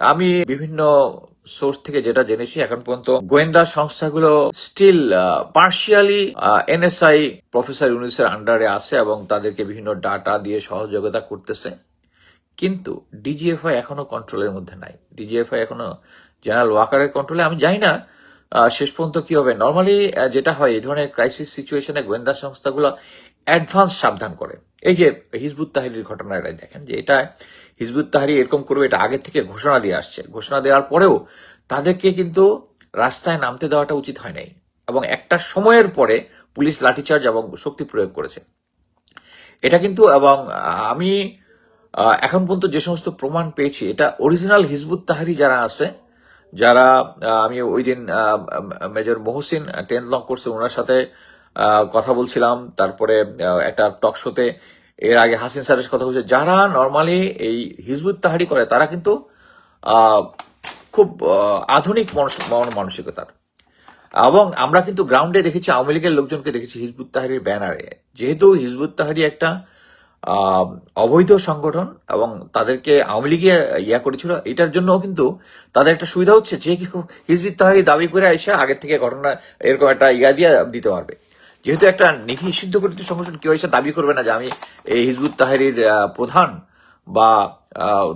আমি বিভিন্ন সোর্স থেকে যেটা জেনেছি, এখন পর্যন্ত গোয়েন্দা সংস্থাগুলো স্টিল পার্শিয়ালি এনএসআই প্রফেসর ইউনিসের আন্ডারে আছে এবং তাদেরকে বিভিন্ন ডাটা দিয়ে সহযোগিতা করতেছে। কিন্তু ডিজিএফআই এখনও কন্ট্রোলের মধ্যে নাই। ডিজিএফআই এখনও জেনারেল ওয়াকারের কন্ট্রোলে আমি জানি না শেষ পর্যন্ত কি হবে। নর্মালি যেটা হয়, এই ধরনের ক্রাইসিস সিচুয়েশনে গোয়েন্দা সংস্থাগুলো অ্যাডভান্স সাবধান করে। এই যে হিজবুত তাহিরির ঘটনাটাই দেখেন, যে এটা হিজবুত তাহারি এরকম করবে, এটা আগে থেকে ঘোষণা দিয়ে আসছে। ঘোষণা দেওয়ার পরেও তাদেরকে কিন্তু রাস্তায় নামতে দেওয়াটা উচিত হয় নাই এবং একটা সময়ের পরে পুলিশ লাঠিচার্জ এবং শক্তি প্রয়োগ করেছে। এটা কিন্তু, এবং আমি এখন পর্যন্ত যে সমস্ত প্রমাণ পেয়েছি, এটা অরিজিনাল হিজবুত তাহারি যারা আছে, যারা আমি ওই দিন মেজর মহসিন, টেন্থ লং করছে ওনার সাথে কথা বলছিলাম। তারপরে একটা টক শোতে এর আগে হাসিন স্যারের কথা বলছে। যারা নর্মালি এই হিজবুত তাহারি করে, তারা কিন্তু খুব আধুনিক মানস- মন- মানসিকতার। এবং আমরা কিন্তু গ্রাউন্ডে দেখেছি, আওয়ামী লীগের লোকজনকে দেখেছি হিজবুত তাহারির ব্যানারে। যেহেতু হিজবুত তাহারি একটা অবৈধ সংগঠন এবং তাদেরকে আওয়ামী লীগে ইয়া করেছিল, এটার জন্য কিন্তু তাদের একটা সুবিধা হচ্ছে যে হিজবুত তাহারি দাবি করে এসে আগের থেকে ঘটনা, এরকম একটা ইয়া দিয়ে দিতে পারবে। যেহেতু একটা নিধি নিষিদ্ধ করিত সংগঠন কেউ এসে দাবি করবে না যে আমি এই হিজবুত তাহারির প্রধান বা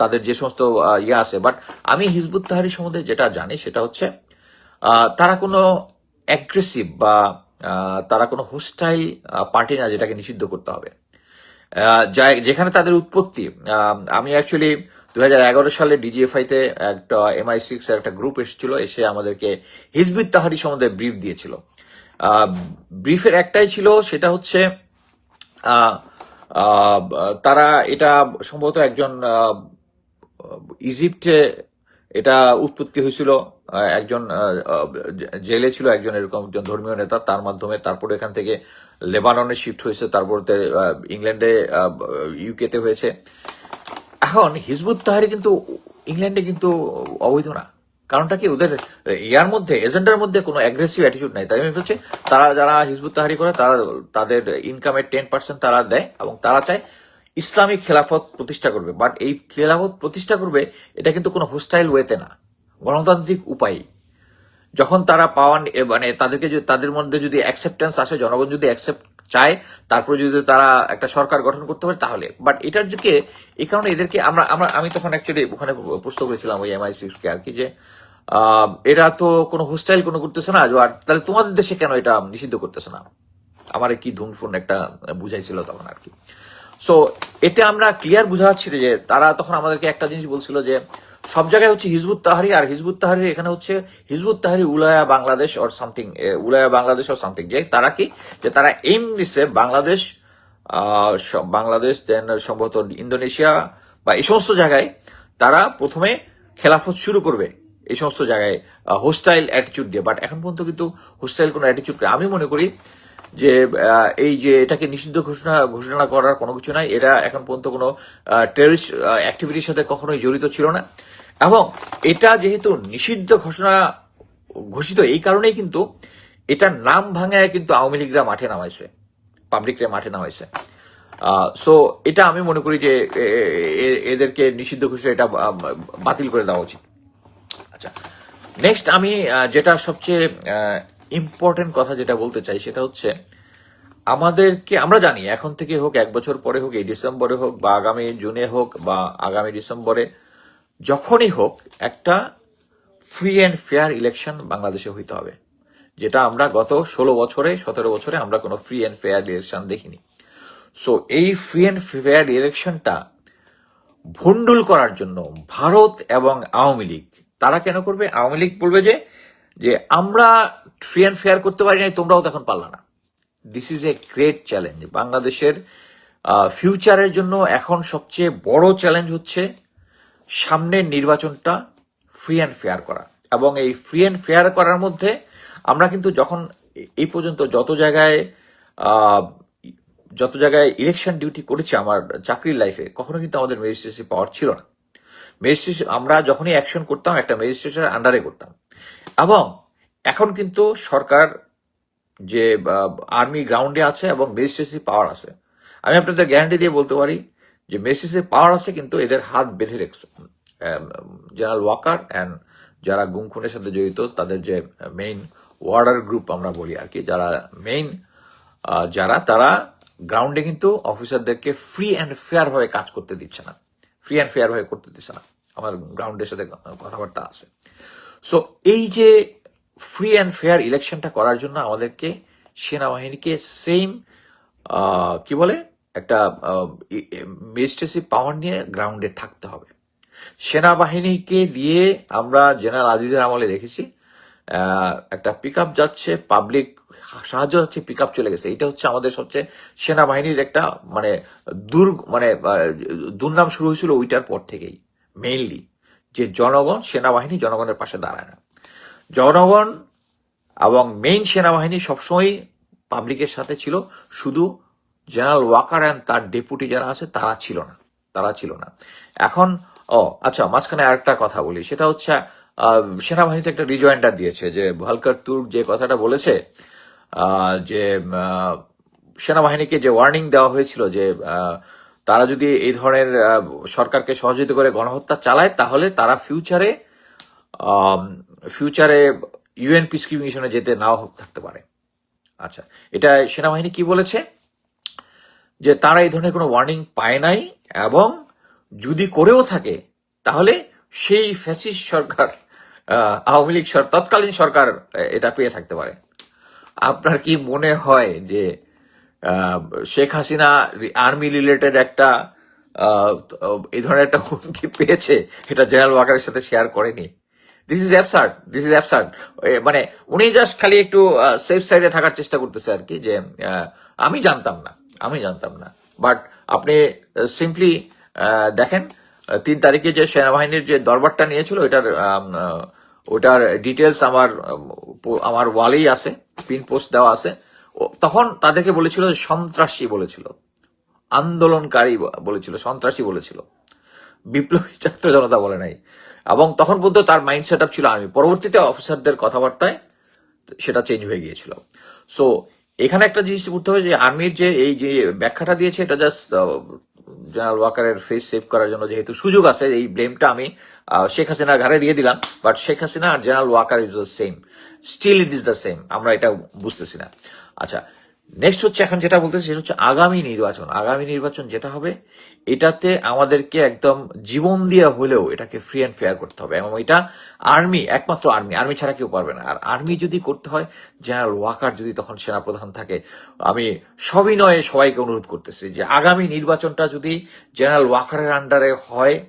তাদের যে সমস্ত ইয়ে আছে। বাট আমি হিজবুত তাহারি সম্বন্ধে যেটা জানি সেটা হচ্ছে তারা কোনো অ্যাগ্রেসিভ বা তারা কোনো হোস্টাইল পার্টি না যেটাকে নিষিদ্ধ করতে হবে। যেখানে তাদের উৎপত্তি আমি অ্যাকচুয়ালি দু হাজার সালে ডিজিএফআই তে একটা এমআই সিক্স একটা গ্রুপ এসেছিল, এসে আমাদেরকে হিজবুত তাহারি সম্বন্ধে ব্রিফ দিয়েছিল। ব্রিফের একটাই ছিল, সেটা হচ্ছে তারা এটা সম্ভবত একজন ইজিপ্টে এটা উৎপত্তি হয়েছিল একজন জেলে ছিল একজন এরকম একজন ধর্মীয় নেতা, তার মাধ্যমে তারপরে এখান থেকে লেবাননে শিফট হয়েছে তারপরে ইংল্যান্ডে ইউকেতে হয়েছে। এখন হিজবুত তাহারি কিন্তু, ইংল্যান্ডে কিন্তু অবৈধ না। কারণটা কি? ওদের ইয়ার মধ্যে, এজেন্ডার মধ্যে কোনো অ্যাগ্রেসিভ অ্যাটিটিউড নাই। তাই হচ্ছে তারা যারা হিজবুত তাহারি করে, তারা তাদের ইনকামের টেন পার্সেন্ট তারা দেয় এবং তারা চায় ইসলামিক খেলাফত প্রতিষ্ঠা করবে। বাট এই খেলাফত প্রতিষ্ঠা করবে, এটা কিন্তু কোনো হোস্টাইল ওয়েতে না। গণতান্ত্রিক উপায় যখন তারা পাওয়ান মানে তাদেরকে যদি, তাদের মধ্যে যদি অ্যাকসেপ্টেন্স আসে, জনগণ যদি অ্যাকসেপ্ট চায়, তারপরে যদি তারা একটা সরকার গঠন করতে পারে, তাহলে। বাট এটার দিকে এই কারণে এদেরকে আমরা আমরা, আমি তখন অ্যাকচুয়ালি ওখানে প্রশ্ন করেছিলাম ওই এমআই সিক্স কে আর কি যে এরা তো কোনো হোস্টাইল কোনো করতেছে না, আর তাহলে তোমাদের দেশে কেন এটা নিষিদ্ধ করতেছে না? আমার কি ধুনফুন একটা বুঝাইছিল তখন আর কি। সো এতে আমরা ক্লিয়ার বুঝা যাচ্ছিল যে তারা তখন আমাদেরকে একটা জিনিস বলছিল যে সব জায়গায় হচ্ছে হিজবুত তাহারি, আর হিজবুত তাহারি এখানে হচ্ছে হিজবুত তাহারি উলায়া বাংলাদেশ অর সামথিং উলায়া বাংলাদেশ অর সামথিং যে তারা কি? যে তারা এইম নিছে বাংলাদেশ বাংলাদেশ দেন সম্ভবত ইন্দোনেশিয়া বা এই সমস্ত জায়গায় তারা প্রথমে খেলাফত শুরু করবে। এই সমস্ত জায়গায় হোস্টাইল অ্যাটিচিউড দিয়ে। বাট এখন পর্যন্ত কিন্তু হোস্টাইল কোনো অ্যাটিচিউড আমি মনে করি যে এই যে এটাকে নিষিদ্ধ ঘোষণা ঘোষণা করার কোনো কিছু নাই। এটা এখন পর্যন্ত কোনো টেরিস্ট অ্যাক্টিভিটির সাথে কখনোই জড়িত ছিল না। এবং এটা যেহেতু নিষিদ্ধ ঘোষণা ঘোষিত, এই কারণেই কিন্তু এটার নাম ভাঙায় কিন্তু আওয়ামী লীগরা মাঠে নামাইছে। পাবলিকরা মাঠে নামাইছে। সো এটা আমি মনে করি যে এদেরকে নিষিদ্ধ ঘোষণা এটা বাতিল করে দেওয়া উচিত। আচ্ছা নেক্সট আমি যেটা সবচেয়ে ইম্পর্টেন্ট কথা যেটা বলতে চাই সেটা হচ্ছে, আমাদেরকে, আমরা জানি এখন থেকে হোক, এক বছর পরে হোক, এই ডিসেম্বরে হোক, বা আগামী জুনে হোক, বা আগামী ডিসেম্বরে, যখনই হোক, একটা ফ্রি অ্যান্ড ফেয়ার ইলেকশন বাংলাদেশে হইতে হবে, যেটা আমরা গত ষোলো বছরে, সতেরো বছরে আমরা কোনো ফ্রি অ্যান্ড ফেয়ার ইলেকশন দেখিনি। সো এই ফ্রি অ্যান্ড ফেয়ার ইলেকশনটা ভণ্ডুল করার জন্য ভারত এবং আওয়ামী লীগ তারা কেন করবে? আওয়ামী লীগ বলবে যে যে আমরা ফ্রি অ্যান্ড ফেয়ার করতে পারি নাই, তোমরাও তখন পারলা না। This is a great challenge বাংলাদেশের ফিউচারের জন্য এখন সবচেয়ে বড় চ্যালেঞ্জ হচ্ছে সামনের নির্বাচনটা ফ্রি অ্যান্ড ফেয়ার করা। এবং এই ফ্রি অ্যান্ড ফেয়ার করার মধ্যে আমরা কিন্তু যখন এই পর্যন্ত যত জায়গায় যত জায়গায় ইলেকশন ডিউটি করেছি আমার চাকরির লাইফে কখনো কিন্তু আমাদের ম্যাজিস্ট্রেসি পাওয়ার ছিল না। ম্যাজিস্ট্রেট আমরা যখনই অ্যাকশন করতাম, একটা ম্যাজিস্ট্রেটের আন্ডারে করতাম। এবং এখন কিন্তু সরকার যে আর্মি গ্রাউন্ডে আছে এবং ম্যাজিস্ট্রেসি পাওয়ার আছে। আমি আপনাদের গ্যারান্টি দিয়ে বলতে পারি যে ম্যাজিস্ট্রেসি পাওয়ার আছে কিন্তু এদের হাত বেঁধে রেখেছে। জেনারেল ওয়াকার অ্যান্ড যারা গুম খুনের সাথে জড়িত, তাদের যে মেইন ওয়ার্ডার গ্রুপ আমরা বলি আর কি, যারা মেইন যারা, তারা গ্রাউন্ডে কিন্তু অফিসারদেরকে ফ্রি অ্যান্ড ফেয়ার ভাবে কাজ করতে দিচ্ছে না। ফ্রি অ্যান্ড ফেয়ার হয়ে করতে দিচ্ছে না। আমার গ্রাউন্ডের সাথে কথাবার্তা আছে। সো এই যে ফ্রি অ্যান্ড ফেয়ার ইলেকশনটা করার জন্য আমাদেরকে সেনাবাহিনীকে সেম কি বলে? একটা মেজিস্ট্রেসি পাওয়ার নিয়ে গ্রাউন্ডে থাকতে হবে। সেনাবাহিনীকে দিয়ে আমরা জেনারেল আজিজের আমলে দেখেছি। একটা পিক যাচ্ছে পাবলিক সাহায্য হচ্ছে পিক আপ চলে গেছে। এটা হচ্ছে আমাদের সবচেয়ে সেনাবাহিনীর একটা মানে দুর মানে দুর্নাম শুরু হয়েছিল ওইটার পর থেকেই মেইনলি যে জনগণ, সেনাবাহিনী জনগণের পাশে দাঁড়ায় না। জনগণ এবং মেইন সেনাবাহিনী সবসময় পাবলিকের সাথে ছিল, শুধু জেনারেল ওয়াকার অ্যান্ড তার ডেপুটি যারা আছে, তারা ছিল না, তারা ছিল না। এখন, ও আচ্ছা মাঝখানে আরেকটা কথা বলি, সেটা হচ্ছে সেনাবাহিনীতে একটা রিজয়েন্ডার দিয়েছে, যে ভালকার তুর্ক যে কথাটা বলেছে যে সেনাবাহিনীকে যে ওয়ার্নিং দেওয়া হয়েছিল যে তারা যদি এই ধরনের সরকারকে সহযোগিতা করে গণহত্যা চালায়, তাহলে তারা ফিউচারে ফিউচারে ইউএন পিসকিপ মিশনে যেতে নাও থাকতে পারে। আচ্ছা এটা সেনাবাহিনী কি বলেছে? যে তারা এই ধরনের কোনো ওয়ার্নিং পায় নাই এবং যদি করেও থাকে, তাহলে সেই ফ্যাসিস্ট সরকার আওয়ামী লীগ তৎকালীন সরকার এটা পেয়ে থাকতে পারে। আপনার কি মনে হয় যে শেখ হাসিনা আর্মি রিলেটেড একটা এই ধরনের একটা হুমকি পেয়েছে এটা জেনারেল ওয়াকারের সাথে শেয়ার করেনি? This is absurd this is absurd মানে উনি জাস্ট খালি একটু সেফ সাইডে থাকার চেষ্টা করতেছে আর কি যে আমি জানতাম না আমি জানতাম না। বাট আপনি সিম্পলি দেখেন তিন তারিখে যে সেনাবাহিনীর যে দরবারটা নিয়েছিল আহ, ওটার ডিটেলস আমার আমার ওয়ালেই আছে পিন পোস্ট দেওয়া আছে। তখন তাদেরকে বলেছিল সন্ত্রাসী বলেছিল। আন্দোলনকারী বলেছিল, সন্ত্রাসী বলেছিল। বিপ্লবী ছাত্র জনতা বলে নাই। এবং তখন পর্যন্ত তার মাইন্ড সেট আপ ছিল আর্মি। পরবর্তীতে অফিসারদের কথাবার্তায় সেটা চেঞ্জ হয়ে গিয়েছিল। সো এখানে একটা জিনিস করতে হবে যে আর্মির যে এই যে ব্যাখ্যাটা দিয়েছে, এটা জাস্ট জেনারেল ওয়াকারের ফেস সেভ করার জন্য যেহেতু সুযোগ আছে, এই ব্লেমটা আমি শেখ হাসিনার ঘাড়ে দিয়ে দিলাম but Sheikh Hasina R general Waker is the same still it is the same আমরা এটা বুঝতেছি না। আচ্ছা নেক্সট হচ্ছে এখন যেটা বলতেছি সেটা হচ্ছে আগামী নির্বাচন। আগামী নির্বাচন যেটা হবে, এটাতে আমাদেরকে একদম জীবন দিয়ে হলেও এটাকে ফ্রি অ্যান্ড ফেয়ার করতে হবে। এবং এটা আর্মি একমাত্র আর্মি আর্মি ছাড়া কেউ পারবে না। আর আর্মি যদি করতে হয় জেনারেল ওয়াকার যদি তখন সেনাপ্রধান থাকে, আমি সবিনয়ে সবাইকে অনুরোধ করতেছি যে আগামী নির্বাচনটা যদি জেনারেল ওয়াকারের আন্ডারে হয়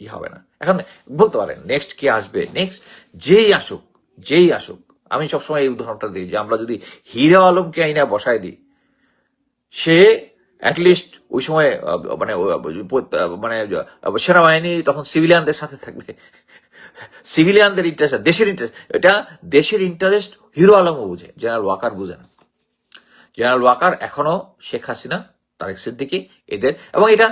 ই হবে না। এখন বলতে পারেন নেক্সট কি আসবে? নেক্সট যেই আসুক যেই আসুক আমি সবসময় এই উদাহরণটা দিই যে আমরা যদি হিরো আলমকে আইনা বসায় দিই, সে অ্যাটলিস্ট ওই সময় মানে মানে সেনাবাহিনী, তখন সিভিলিয়ানদের সাথে থাকবে। সিভিলিয়ানদের ইন্টারেস্ট দেশের ইন্টারেস্ট এটা দেশের ইন্টারেস্ট হিরো আলমও বুঝে জেনারেল ওয়াকার বুঝে না। জেনারেল ওয়াকার এখনও শেখ হাসিনা, তারেক সিদ্দিকি, এদের, এবং এটা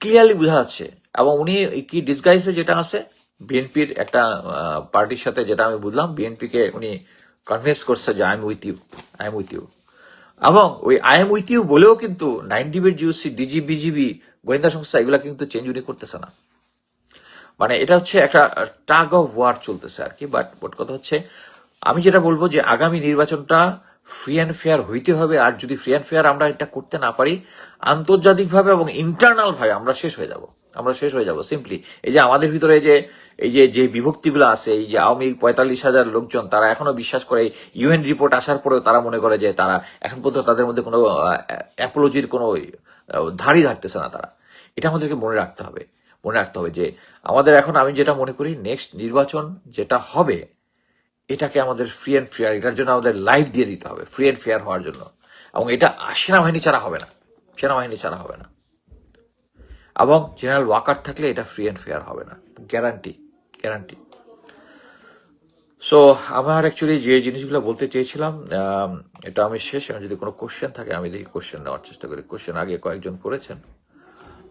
ক্লিয়ারলি বোঝা যাচ্ছে। এবং উনি কি ডিসগাইসে যেটা আছে বিএনপির একটা পার্টির সাথে যেটা আমি বুঝলাম বিএনপি কে উনি কনভিন্স করছে যে I am with you I am with you এবং ওই আই এম উইথ ইউ বলেও কিন্তু nine debate GOC DG BGB গোয়েন্দা সংস্থা এগুলা কিন্তু চেঞ্জ উনি করতেছে না। মানে এটা হচ্ছে একটা টাগ অফ ওয়ার চলতেছে আর কি বাট বট কথা হচ্ছে আমি যেটা বলব যে আগামী নির্বাচনটা ফ্রি অ্যান্ড ফেয়ার হইতে হবে, আর যদি ফ্রি অ্যান্ড ফেয়ার আমরা এটা করতে না পারি, আন্তর্জাতিকভাবে এবং ইন্টারনাল ভাবে আমরা শেষ হয়ে যাব। আমরা শেষ হয়ে যাব সিম্পলি এই যে আমাদের ভিতরে যে, এই যে যে বিভক্তিগুলো আছে, এই যে আওয়ামী পঁয়তাল্লিশ হাজার লোকজন, তারা এখনও বিশ্বাস করে, ইউএন রিপোর্ট আসার পরেও তারা মনে করে যে তারা এখন পর্যন্ত তাদের মধ্যে কোনো অ্যাপোলজির কোনো ধারই ধারতেছে না তারা। এটা আমাদেরকে মনে রাখতে হবে। মনে রাখতে হবে যে আমাদের এখন আমি যেটা মনে করি নেক্সট নির্বাচন যেটা হবে, এটাকে আমাদের ফ্রি অ্যান্ড ফেয়ার এটার জন্য আমাদের লাইফ দিয়ে দিতে হবে ফ্রি অ্যান্ড ফেয়ার হওয়ার জন্য। এবং এটা সেনাবাহিনী ছাড়া হবে না। সেনাবাহিনী ছাড়া হবে না। এবং জেনারেল ওয়াকার থাকলে এটা ফ্রি অ্যান্ড ফেয়ার হবে না। গ্যারান্টি গ্যারান্টি সো আমার অ্যাকচুয়ালি যে জিনিসগুলো বলতে চেয়েছিলাম এটা আমি শেষ। আমি যদি কোনো কোশ্চেন থাকে, আমি দেখি কোশ্চেন নেওয়ার চেষ্টা করি। কোশ্চেন আগে কয়েকজন করেছেন।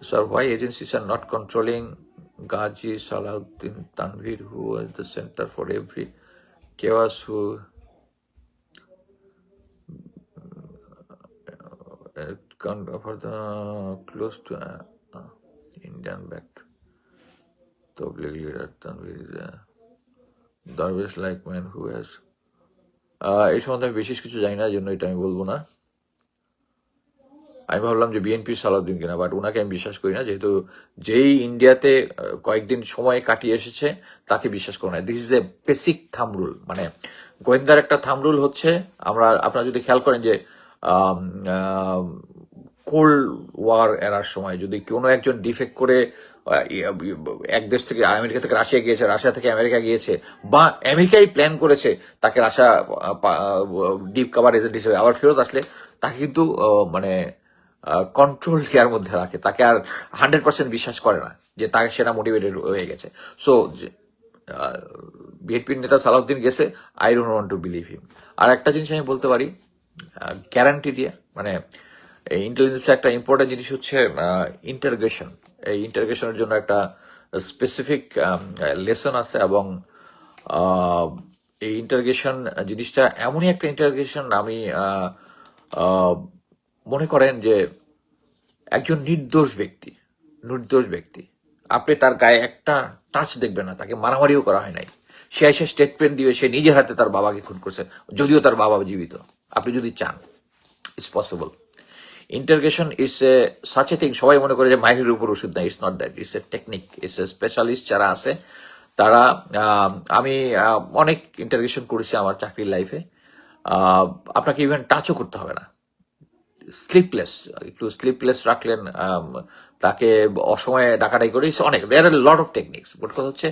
Sir why agencies are not controlling Gazi Salauddin Tanvir who is the centre for every chaos con- for the, close to backed. Tabligh leader Tanvir Darbesh like man who has এই সম্বন্ধে আমি বিশেষ কিছু জানি না জন্য এটা আমি বলব না আমি ভাবলাম যে বিএনপির সালাউদ্দিন কিনা বাট ওনাকে আমি বিশ্বাস করি না, যেহেতু যেই ইন্ডিয়াতে কয়েকদিন সময় কাটিয়ে এসেছে, তাকে বিশ্বাস করি না this is a basic thumb rule মানে গোয়েন্দার একটা থাম রুল হচ্ছে, আমরা, আপনারা যদি খেয়াল করেন যে কোল্ড ওয়ার এরার সময় যদি কোনো একজন ডিফেক্ট করে এক দেশ থেকে আমেরিকা থেকে রাশিয়া গিয়েছে, রাশিয়া থেকে আমেরিকা গিয়েছে, বা আমেরিকাই প্ল্যান করেছে তাকে রাশিয়া ডিপ কাভার এজেন্ট হিসেবে আবার ফেরত আসলে, তাকে কিন্তু মানে কন্ট্রোল কেয়ার মধ্যে রাখে। তাকে আর হান্ড্রেড পার্সেন্ট বিশ্বাস করে না যে তাকে সেটা মোটিভেটেড হয়ে গেছে। সো বিএনপির নেতা সালাউদ্দিন গেছে I don't want to believe him আর একটা জিনিস আমি বলতে পারি গ্যারান্টি দিয়ে মানে ইন্টেলিজেন্সের একটা ইম্পর্টেন্ট জিনিস হচ্ছে ইন্টারগ্রেশন এই ইন্টারগ্রেশনের জন্য একটা স্পেসিফিক লেসন আছে এবং এই ইন্টারগ্রেশন জিনিসটা এমনই একটা ইন্টারগ্রেশন আমি মনে করেন যে একজন নির্দোষ ব্যক্তি নির্দোষ ব্যক্তি। আপনি তার গায়ে একটা টাচ দেখবেন না, তাকে মারামারিও করা হয় নাই। সে এসে স্টেটমেন্ট দিবে, সে নিজের হাতে তার বাবাকে খুন করছে, যদিও তার বাবা জীবিত। আপনি যদি চান it's possible integration it's a such a thing সবাই মনে করে যে মাহিরের উপর ওষুধ নাই it's not that it's a technique it's a specialist যারা আছে, তারা আমি অনেক ইন্টারগেশন করেছি আমার চাকরির লাইফে আপনাকে ইভেন টাচও করতে হবে না। স্লিপলেস একটু স্লিপলেস রাখলেন তাকে অসময়ে ডাকাডাকি করে অনেক there are lot of techniques মোট কথা হচ্ছে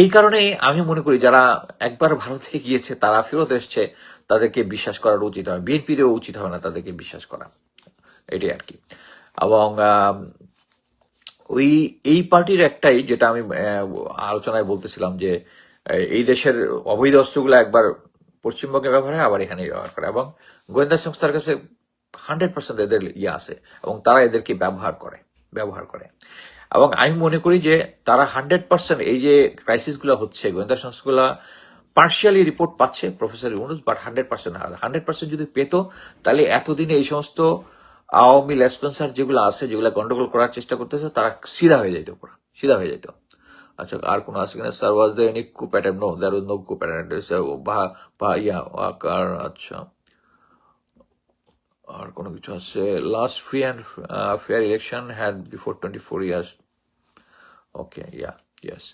এই কারণেই আমি মনে করি যারা একবার ভারতে গিয়েছে, তারা ফেরত এসছে, তাদেরকে বিশ্বাস করার উচিত হয়, বিএনপিরও উচিত হবে না তাদেরকে বিশ্বাস করা। এটাই আর কি। এবং ওই, এই পার্টির একটাই যেটা আমি আলোচনায় বলতেছিলাম যে এই দেশের অবৈধ অস্ত্রগুলো একবার পশ্চিমবঙ্গে ব্যবহার হয় আবার এখানে ব্যবহার করে। এবং গোয়েন্দা সংস্থার কাছে হান্ড্রেড পার্সেন্ট এদের ইয়ে আছে এবং তারা এদেরকে ব্যবহার করে ব্যবহার করে। এবং আমি মনে করি যে, তারা হান্ড্রেড পার্সেন্ট এই যে ক্রাইসিসগুলো হচ্ছে, গোয়েন্দা সংস্থাগুলো পার্শিয়ালি রিপোর্ট পাচ্ছে professor Yunus but hundred percent hundred percent যদি পেত, তাহলে এতদিনে এই সমস্ত আওয়ামী লেসপেন্সার যেগুলো আছে, যেগুলো গন্ডগোল করার চেষ্টা করতেছে, তারা সিধা হয়ে যাইতো পুরো, সিধা হয়ে যেত আচ্ছা আর কোনো আছে কিনা? Sir was any coup pattern no there was no coup pattern বা বা, ইয়া আর আচ্ছা। আর কোনো কিছু আছে? Last free and fair election had before twenty four years okay yeah yes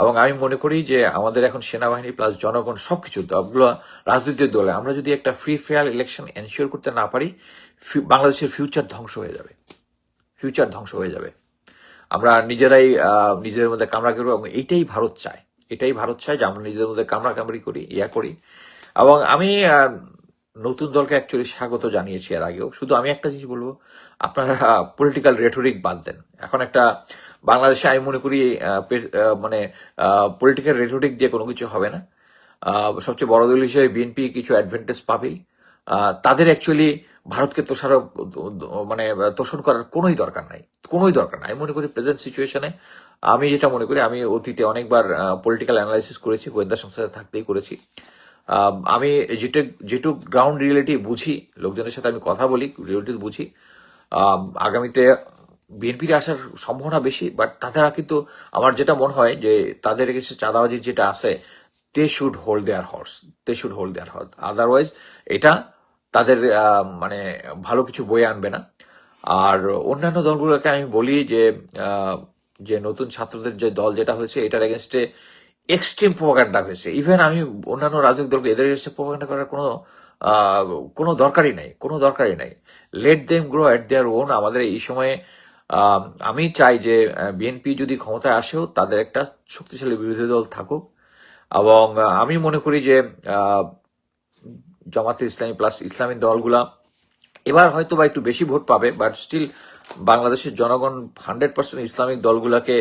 এবং আমি মনে করি যে আমাদের এখন সেনাবাহিনী প্লাস জনগণ সবকিছু সবগুলো রাজনৈতিক দলে, আমরা যদি একটা ফ্রি ফেয়ার ইলেকশন এনশিওর করতে না পারি বাংলাদেশের ফিউচার ধ্বংস হয়ে যাবে। ফিউচার ধ্বংস হয়ে যাবে। আমরা নিজেরাই নিজেদের মধ্যে কামড়া করব এবং এইটাই ভারত চায়। এটাই ভারত চায় যে আমরা নিজেদের মধ্যে কামড়া কামড়ি করি, ইয়া করি। এবং আমি নতুন দলকে অ্যাকচুয়ালি স্বাগত জানিয়েছি এর আগেও। শুধু আমি একটা জিনিস বলব, আপনারা পলিটিক্যাল রেটরিক বাদ দেন। এখন একটা বাংলাদেশে আমি মনে করি মানে পলিটিক্যাল রেটরিক দিয়ে কোনো কিছু হবে না। সবচেয়ে বড় দল হিসেবে বিএনপি কিছু অ্যাডভান্টেজ পাবেই। তাদের অ্যাকচুয়ালি ভারতকে তোষারক মানে তোষণ করার কোনোই দরকার নাই। কোনোই দরকার নাই। আমি মনে করি প্রেজেন্ট সিচুয়েশনে আমি যেটা মনে করি, আমি অতীতে অনেকবার পলিটিক্যাল অ্যানালাইসিস করেছি, গোয়েন্দা সংস্থাতে থাকতেই করেছি। আমি যেটু যেটুক গ্রাউন্ড রিয়েলিটি বুঝি, লোকজনের সাথে আমি কথা বলি রিয়েলিটি বুঝি। আগামীতে বিএনপির আসার সম্ভাবনা বেশি বাট তাছাড়া কিন্তু আমার যেটা মনে হয় যে তাদের কাছে চাঁদাবাজির যেটা আছে they should hold their horse they should hold their horse otherwise এটা তাদের মানে ভালো কিছু বয়ে আনবে না। আর অন্যান্য দলগুলোকে আমি বলি যে যে নতুন ছাত্রদের যে দল যেটা হয়েছে, এটার এগেনস্টে এক্সট্রিম প্রোপাগান্ডা হয়েছে। ইভেন আমি অন্যান্য রাজনৈতিক দলকে, এদের এগেনস্টে প্রোপাগান্ডা করার কোনো কোনো দরকারই নাই, কোনো দরকারই নাই। Let them grow at their own আমাদের এই সময়ে আমি চাই যে বিএনপি যদি ক্ষমতায় আসেও, তাদের একটা শক্তিশালী বিরোধী দল থাকুক। এবং আমি মনে করি যে জামাতে ইসলামী প্লাস ইসলামী দলগুলা এবার হয়তো বা একটু বেশি ভোট পাবে বাট স্টিল বাংলাদেশের জনগণ হান্ড্রেড পার্সেন্ট ইসলামিক দলগুলোকে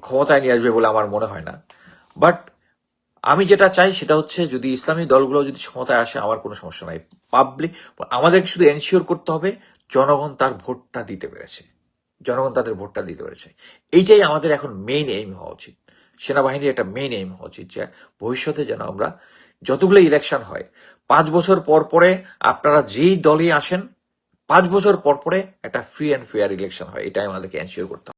ক্ষমতায় নিয়ে আসবে বলে আমার মনে হয় না। বাট আমি যেটা চাই সেটা হচ্ছে যদি ইসলামী দলগুলো যদি ক্ষমতায় আসে, আমার কোনো সমস্যা নাই। পাবলিক আমাদেরকে শুধু এনশিওর করতে হবে জনগণ তার ভোটটা দিতে পেরেছে। জনগণ তাদের ভোটটা দিতে পেরেছে। এইটাই আমাদের এখন মেইন এইম হওয়া উচিত। সেনাবাহিনীর একটা মেইন এইম হওয়া উচিত যে ভবিষ্যতে যেন আমরা যতগুলো ইলেকশন হয়, পাঁচ বছর পর পরে আপনারা যেই দলই আসেন, পাঁচ বছর পর পরে একটা ফ্রি অ্যান্ড ফেয়ার ইলেকশন হয়। এটাই আমাদেরকে এনশিওর করতে হবে।